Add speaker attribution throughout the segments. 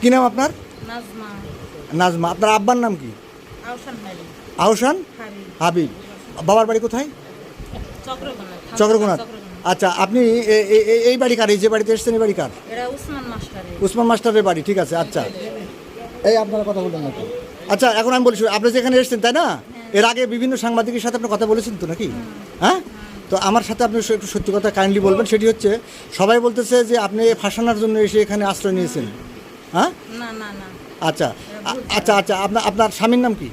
Speaker 1: কি নাম আপনার?
Speaker 2: নাজমা।
Speaker 1: আপনার আব্বার নাম কি?
Speaker 2: আউসান
Speaker 1: আহসান হাবিব। বাবার বাড়ি কোথায়? চক্রকোনাথ আচ্ছা আপনি এই বাড়ি কার? এই যে বাড়িতে এসছেন এই বাড়ি কার?
Speaker 2: উসমান
Speaker 1: মাস্টারের। বাড়ি ঠিক আছে আচ্ছা। এই আপনারা কথা বললেন নাকি আচ্ছা এখন আমি বলছি আপনি যেখানে এসেছেন তাই না? এর আগে বিভিন্ন সাংবাদিকের সাথে আপনি কথা বলেছেন তো নাকি? হ্যাঁ? তো আমার সাথে আপনি একটু সত্যি কথা কাইন্ডলি বলবেন সেটি হচ্ছে সবাই বলতেছে যে আপনি ফাঁসানোর জন্য এসে এখানে আশ্রয় নিয়েছেন। হ্যাঁ?
Speaker 2: না
Speaker 1: আচ্ছা আচ্ছা আচ্ছা আপনার আপনার স্বামীর নাম কি?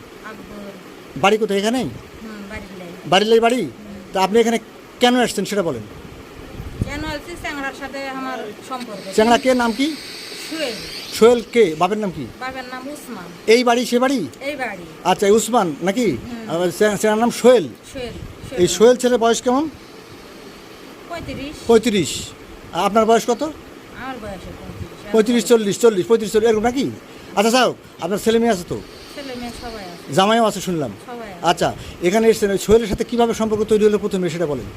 Speaker 1: বাড়ি কোথায় এখানেই
Speaker 2: হুম
Speaker 1: বাড়ির বাড়ি? তা আপনি এখানে কেন এসছেন সেটা বলেন। চ্যাংড়া কে? নাম কি? সোহেল। কে? বাপের নাম কি?
Speaker 2: বাবার নাম উসমান।
Speaker 1: এই বাড়ি সে বাড়ি?
Speaker 2: এই বাড়ি।
Speaker 1: আচ্ছা উসমান নাকি? চ্যাংড়ার নাম সোহেল। এই সোহেল ছেলের বয়স কেমন?
Speaker 2: পঁয়ত্রিশ।
Speaker 1: পঁয়ত্রিশ। আপনার বয়স কত?
Speaker 2: আমার বয়সে পঁয়ত্রিশ
Speaker 1: চল্লিশ চল্লিশ পঁয়ত্রিশ চল্লিশ এরকম নাকি? আচ্ছা স্যার আপনার ছেলে মেয়ে আছে তো? জামাইও আছে শুনলাম।
Speaker 2: সবাই
Speaker 1: আচ্ছা এখানে এসছেন ওই সোহেলের সাথে কীভাবে সম্পর্ক তৈরি হলো প্রথমে সেটা বলেন।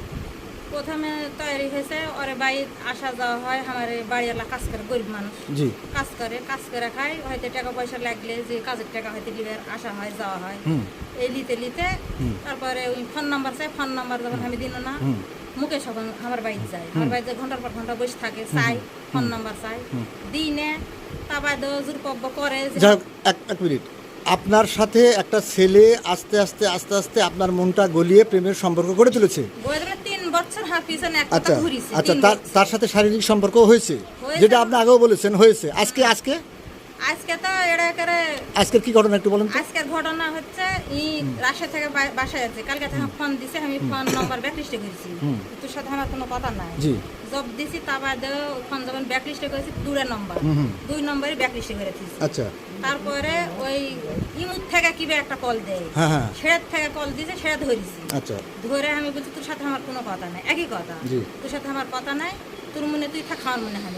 Speaker 2: প্রথমে তৈরি হয়েছে ওরে বাড়ি আসা যাওয়া হয় আমার বাড়িওয়ালা কাজ করে গরিব মানুষ।
Speaker 1: জি।
Speaker 2: কাজ করে কাজ করে খায় হয়তো টাকা পয়সা লাগলে যে কাজের টাকা হয়তো দিবে আসা হয় যাওয়া হয়। এই লিতে লিতে তারপরে ওই ফোন নাম্বার চাই ফোন নাম্বার যখন আমি দিল না। মুকেশ যখন আমার বাড়িতে যায়। আমার বাড়িতে ঘণ্টার পর ঘণ্টা বসে থাকে চাই ফোন নাম্বার চাই দিই নে তারপর জোর পব্য করে
Speaker 1: এক এক মিনিট। আপনার সাথে একটা ছেলে আস্তে আস্তে আস্তে আস্তে আপনার মনটা গলিয়ে প্রেমের সম্পর্ক গড়ে তুলেছে? আচ্ছা আচ্ছা তার সাথে শারীরিক সম্পর্ক হয়েছে। যেটা আপনি আগেও বলেছেন হয়েছে। আজকে আজকে?
Speaker 2: আজকে তো এটা করে
Speaker 1: আজকের কি ঘটনা একটু বলেন
Speaker 2: আজকের ঘটনা হচ্ছে ই রাশিয়া থেকে বাসায় আছে কালকে থেকে ফোন দিছে আমি ফোন নাম্বার ব্যাকলিস্টে করেছি। তোর সাথে আমার কোনো কথা নাই।
Speaker 1: জি।
Speaker 2: জব দিছি তা বাদে ফোন যখন ব্যাকলিস্টে করেছি দুটা নম্বর। দুই নম্বরে ব্যাকলিস্টে করে দিছি
Speaker 1: আচ্ছা।
Speaker 2: তারপরে ওই ইমুর থেকে কিবে একটা কল দেয়।
Speaker 1: হ্যাঁ হ্যাঁ।
Speaker 2: সেটার থেকে কল দিছে সেটা ধরেছি।
Speaker 1: আচ্ছা।
Speaker 2: ধরে আমি বলছি তোর সাথে আমার কোনো কথা নাই। একই কথা।
Speaker 1: জি।
Speaker 2: তোর সাথে আমার কথা নাই। তোর মনে তুই থাক আমার মনে থাকব।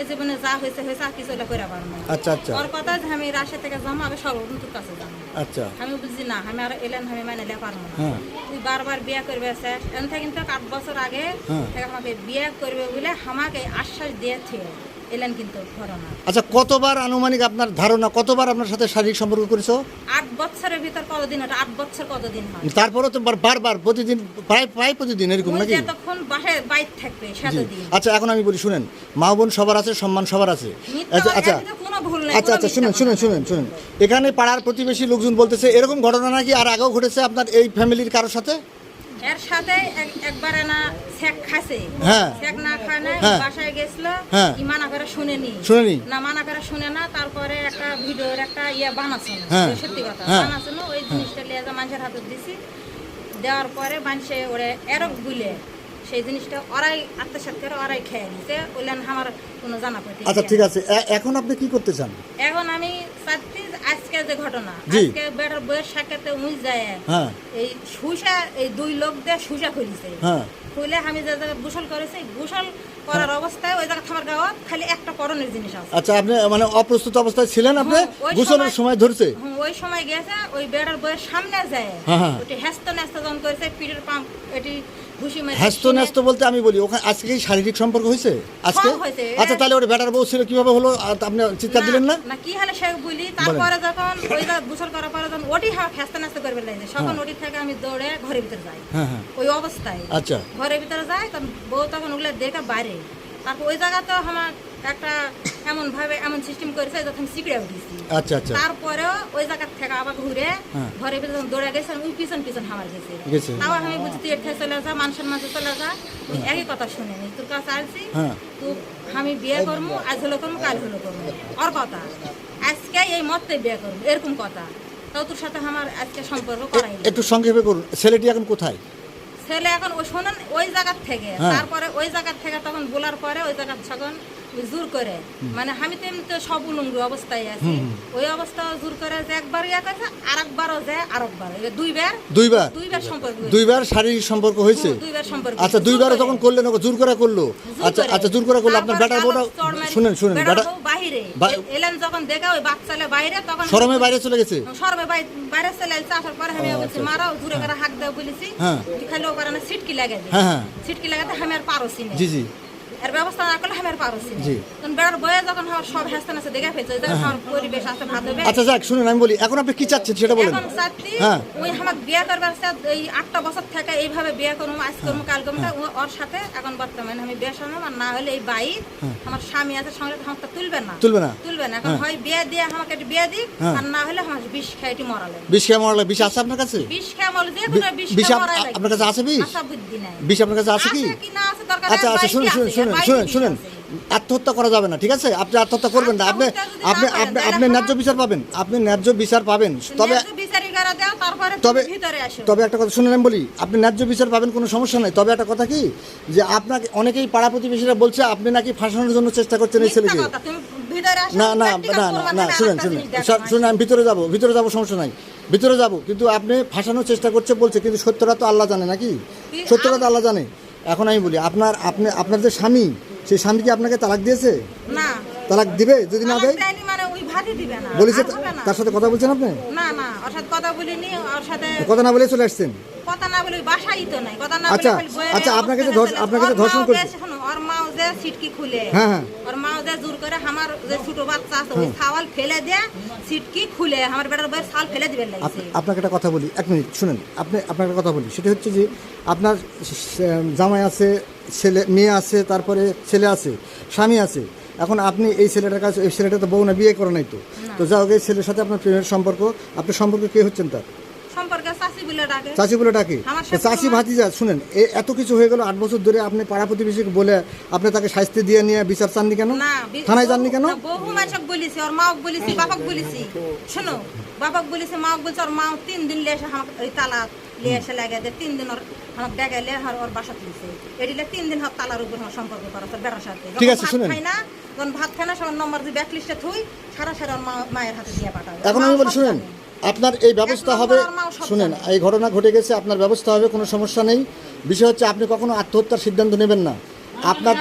Speaker 2: এই জীবনে যা হয়েছে হয়েছে আর কিছু এটা করে পারব না।
Speaker 1: আচ্ছা আচ্ছা।
Speaker 2: ওর কথা যে আমি রাশিয়া থেকে যাব আগে সর্বপ্রথম তোর কাছে যাব।
Speaker 1: আচ্ছা।
Speaker 2: আমি বুঝি না আমি আর এলেন আমি মানে লে পারব না।
Speaker 1: হ্যাঁ।
Speaker 2: তুই বারবার বিয়ে করবে স্যার এন থেকে কিন্তু আট বছর আগে
Speaker 1: হ্যাঁ।
Speaker 2: আমাকে বিয়ে করবে বলে আমাকে আশ্বাস দিয়েছে। এলেন কিন্তু ঘটনা।
Speaker 1: আচ্ছা কতবার আনুমানিক আপনার ধারণা কতবার আপনার সাথে শারীরিক সম্পর্ক করেছ?
Speaker 2: আট বছরের ভিতর কতদিন ওটা? আট বছর কতদিন হয়?
Speaker 1: তারপরেও তো বার- বারবার প্রতিদিন প্রায় প্রায় প্রতিদিন এরকম নাকি?
Speaker 2: বাসায় বাইর থাকবে
Speaker 1: জি। আচ্ছা এখন আমি বলি শুনেন মা বোন সবার আছে সম্মান সবার আছে। আচ্ছা আচ্ছা। আচ্ছা
Speaker 2: কোনো
Speaker 1: আচ্ছা
Speaker 2: মিথ্যা
Speaker 1: শুনেন শুনেন শুনেন শুনেন। এখানে পাড়ার প্রতিবেশী লোকজন বলতেছে এরকম ঘটনা নাকি আর আগেও ঘটেছে আপনার এই ফ্যামিলির কারোর সাথে?
Speaker 2: এর সাথে এক- একবারে না শেক খাসে
Speaker 1: হ্যাঁ।
Speaker 2: শেক না খায় না
Speaker 1: হ্যাঁ।
Speaker 2: বাসায় গেছিল
Speaker 1: হ্যাঁ।
Speaker 2: মানা করে শুনেনি
Speaker 1: শুনেনি
Speaker 2: না মানা করে শুনে না তারপরে একটা ভিডিওর একটা ইয়ে বানাচ্ছে
Speaker 1: হ্যাঁ।
Speaker 2: সত্যি কথা
Speaker 1: হ্যাঁ।
Speaker 2: বানাচ্ছে না ওই জিনিসটা লিয়ে মানুষের হাতে দিছি দেওয়ার পরে মানুষে ওরে এরক বুলে সেই জিনিসটা ওরাই আত্মসাত করে ওরাই খেয়ে নিছে বললেন আমার কোনো জানা পড়তে
Speaker 1: আচ্ছা ঠিক আছে এখন আপনি কি করতে চান
Speaker 2: এখন আমি চাচ্ছি আজকে যে ঘটনা আজকে বেটার বইয়ের সাক্ষাতে উঁচ যায়।
Speaker 1: হ্যাঁ।
Speaker 2: এই সুসা এই দুই লোক দিয়ে সুসা খুলিছে
Speaker 1: হ্যাঁ।
Speaker 2: খুলে আমি যে জায়গায় গোসল করেছি গোসল করার অবস্থায় ওই জায়গা আমার গাওয়া খালি একটা করণের জিনিস আছে।
Speaker 1: আচ্ছা আপনি মানে অপ্রস্তুত অবস্থায় ছিলেন আপনি?
Speaker 2: হ্যাঁ,
Speaker 1: গোসলের
Speaker 2: সময়-
Speaker 1: ধরছে?
Speaker 2: ওই সময় গেছে ওই বেড়ার বইয়ের সামনে যায়।
Speaker 1: হ্যাঁ, হ্যাঁ।
Speaker 2: ওটি হ্যাস্ত ন্যাস্ত যখন করেছে পিঠের পাম্প এটি
Speaker 1: হ্যাস্ত ন্যাস্ত বলতে আমি বলি ওখানে আজকে কি শারীরিক সম্পর্ক হয়েছে? আজকে? আচ্ছা তাহলে ওর ব্যাটার বউ ছিল কীভাবে হলো? আপনি চিৎকার দিলেন না?
Speaker 2: না কি হলে সে বলি তারপরে যখন ওই গোসল করার পরে যখন ওটি হ্যাস্ত ন্যাস্ত করবে লাগে তখন ওটি থেকে আমি দৌড়ে ঘরের ভিতরে যাই।
Speaker 1: হ্যাঁ হ্যাঁ।
Speaker 2: ওই অবস্থায়
Speaker 1: আচ্ছা।
Speaker 2: ঘরের ভিতরে যাই তখন বউ তখন ওগুলো দেখে বাইরে। তারপর ওই জায়গা তো আমার একটা এমন ভাবে এমন সিস্টেম করেছে যখন সিকড়ে উঠেছি।
Speaker 1: আচ্ছা আচ্ছা।
Speaker 2: তারপরেও ওই জায়গা থেকে আবার ঘুরে
Speaker 1: হ্যাঁ।
Speaker 2: ভিতরে যখন গেছে ওই পিছন পিছন হামার গেছে। তাও আমি বুঝি তুই এখানে চলে যা মানুষের মাঝে চলে যা। ওই একই কথা শুনেনি তোর কাছে আসছি
Speaker 1: হ্যাঁ।
Speaker 2: তুই আমি বিয়ে করব আজ হলো করব কাল হলো করব কথা আজকে এই মতে বিয়ে করব এরকম কথা। তাও তোর সাথে আমার আজকে সম্পর্ক করাই
Speaker 1: একটু সংক্ষেপে করুন ছেলেটি এখন কোথায়?
Speaker 2: ছেলে এখন ওই শোনেন ওই জায়গার থেকে।
Speaker 1: হ্যাঁ।
Speaker 2: তারপরে ওই জায়গার থেকে তখন বলার পরে ওই জায়গার ওই জোর করে। মানে আমি তো এমনিতে সব উলঙ্গ অবস্থায় আছি। ওই অবস্থা জোর করে যে একবার ইয়া করছে আর একবারও যায় আর একবার দুইবার?
Speaker 1: দুইবার?
Speaker 2: দুইবার সম্পর্ক
Speaker 1: দুইবার শারীরিক সম্পর্ক হয়েছে?
Speaker 2: দুইবার সম্পর্ক
Speaker 1: আচ্ছা
Speaker 2: করে।
Speaker 1: যখন করলেন জোর করে করল? আচ্ছা আচ্ছা জোর করে করল। আপনার
Speaker 2: চড় মারি-
Speaker 1: শুনেন শুনেন বেটা
Speaker 2: বউ বাহিরে
Speaker 1: বা-
Speaker 2: এ- এলেন যখন দেখা ওই বাচ্চালে বাইরে তখন
Speaker 1: শরমে বাইরে চলে গেছে?
Speaker 2: সরবে বাইরে চলে এসেছে আসার পরে আমি বলছি মারাও জোরে করে হাক দাও বলেছি।
Speaker 1: হ্যাঁ।
Speaker 2: খালি ওপারে সিটকি লাগে দে।
Speaker 1: হ্যাঁ, হ্যাঁ।
Speaker 2: সিটকি লাগাতে আমি আর পারোছি না।
Speaker 1: জি জি।
Speaker 2: এর ব্যবস্থা না করলে আমার পারছি
Speaker 1: জি।
Speaker 2: তখন বেড়ার বয়ে যখন আমার সব হ্যাস্তান আছে দেখে ফেলছে আমার পরিবেশ আছে ভাত হবে।
Speaker 1: আচ্ছা যাক শুনুন আমি বলি এখন আপনি কি চাচ্ছেন সেটা বলেন।
Speaker 2: এখন চাচ্ছি
Speaker 1: হ্যাঁ।
Speaker 2: ওই আমাকে বিয়ে করবার সাথে এই আটটা বছর থেকে এইভাবে বিয়ে করব আজ করব কাল করব ওর সাথে এখন বর্তমানে আমি বিয়ে আর না হলে এই বাই আমার স্বামী আছে সঙ্গে আমাকে তুলবে না।
Speaker 1: হ্যাঁ। তুলবে না।
Speaker 2: তুলবে না। এখন হয়। বিয়ে দিয়ে আমাকে একটু বিয়ে দিক
Speaker 1: হ্যাঁ।
Speaker 2: আর না হলে আমার বিষ খাইটি মরালে
Speaker 1: বিষ খেয়ে মরলে বিষ আছে আপনার কাছে?
Speaker 2: বিষ খেয়ে মরলে যে কোনো বিষ
Speaker 1: বিষ
Speaker 2: খেয়ে
Speaker 1: আপ- আপনার কাছে আছে বিষ?
Speaker 2: আশা বুদ্ধি নাই।
Speaker 1: বিষ আপনার কাছে আছে কি?
Speaker 2: আছে কি না আছে
Speaker 1: আচ্ছা আচ্ছা শুনুন শুনুন শুনুন শুনুন শুনুন। আত্মহত্যা করা যাবে না ঠিক আছে? আপনি আত্মহত্যা করবেন না। আপনি আপনি আপনি আপনি ন্যায্য বিচার পাবেন আপনি ন্যায্য বিচার পাবেন। তবে তবে তবে একটা কথা শুনলেন বলি আপনি ন্যায্য বিচার পাবেন কোনো সমস্যা নাই। তবে একটা কথা কি যে আপনাকে অনেকেই পাড়া প্রতিবেশীরা বলছে আপনি নাকি ফাঁসানোর জন্য চেষ্টা করছেন এই ছেলেকে। না না না না না শুনেন শুনেন। শুনুন আমি ভিতরে যাব ভিতরে যাব সমস্যা নাই। ভিতরে যাব কিন্তু আপনি ফাঁসানোর চেষ্টা করছে বলছে কিন্তু সত্যটা তো আল্লাহ জানে নাকি? সত্যটা তো আল্লাহ জানে। এখন আমি বলি আপনার আপনি আপনার যে স্বামী সেই স্বামী কি আপনাকে তালাক দিয়েছে?
Speaker 2: না।
Speaker 1: তালাক দিবে? যদি না দেয়?
Speaker 2: মানে ওই ভাতই দিবে না।
Speaker 1: বলেছে। তার সাথে কথা বলছেন আপনি?
Speaker 2: না না ওর সাথে কথা বলিনি ওর সাথে
Speaker 1: কথা না বলে চলে আসছেন?
Speaker 2: কথা না বলে বাসাই তো নাই। কথা না
Speaker 1: আচ্ছা, আচ্ছা, আপনাকে যে আপনাকে যে ধর্ষণ করছে-
Speaker 2: ওর মাও যে সিটকি খুলে
Speaker 1: হ্যাঁ, হ্যাঁ।
Speaker 2: ওর মাও যে জোর করে আমার যে ছোট বাচ্চা আছে ওই ছাওয়াল ফেলে দিয়ে সিটকি খুলে আমার বেটার বইয়ের ছাল ফেলে লাগছে
Speaker 1: আপনাকে একটা কথা বলি এক মিনিট শুনেন আপনি আপনাকে একটা কথা বলি সেটা হচ্ছে যে আপনার জামাই আছে ছেলে মেয়ে আছে তারপরে ছেলে আছে স্বামী আছে এখন আপনি এই ছেলেটার কাছে এই ছেলেটা তো বউ না বিয়ে করে নাই তো। তো যা হোক এই ছেলের সাথে আপনার প্রেমের সম্পর্ক আপনার সম্পর্ক কে হচ্ছেন তার?
Speaker 2: চাষি বলে ডাকে। আমার আমার-
Speaker 1: ভাতিজা শুনেন এত কিছু হয়ে গেল আট বছর ধরে আপনি পাড়া প্রতিবেশীকে বলে আপনি তাকে শাস্তি দিয়ে নিয়ে বিচার চাননি কেন? থানায় যাননি কেন?
Speaker 2: বহু মানুষক বলেছি ওর বলেছি বাবাক বলেছি। শোনো বাবাক বলেছি ওর মাও তিন দিন আমাকে ওই তালা লিয়ে এসে লাগে দে তিন দিন ওর লিয়ে আর ওর বাসা তুলছে। এটিলে তিন দিন হাত তালার উপর আমার সম্পর্ক করা তোর বেটার সাথে।
Speaker 1: ঠিক আছে,
Speaker 2: ভাত
Speaker 1: শুনেন।
Speaker 2: খাই না যখন ভাত খাই না নম্বর দিয়ে ব্যাক লিস্টে থুই সারা সারা মায়ের হাতে দিয়ে পাঠাবে
Speaker 1: এখন আমি বলি শুনেন। আপনার এই ব্যবস্থা হবে শুনেন এই ঘটনা ঘটে গেছে আপনার ব্যবস্থা হবে কোনো সমস্যা নেই। বিষয় হচ্ছে আপনি কখনো আত্মহত্যার সিদ্ধান্ত নেবেন না। আপনার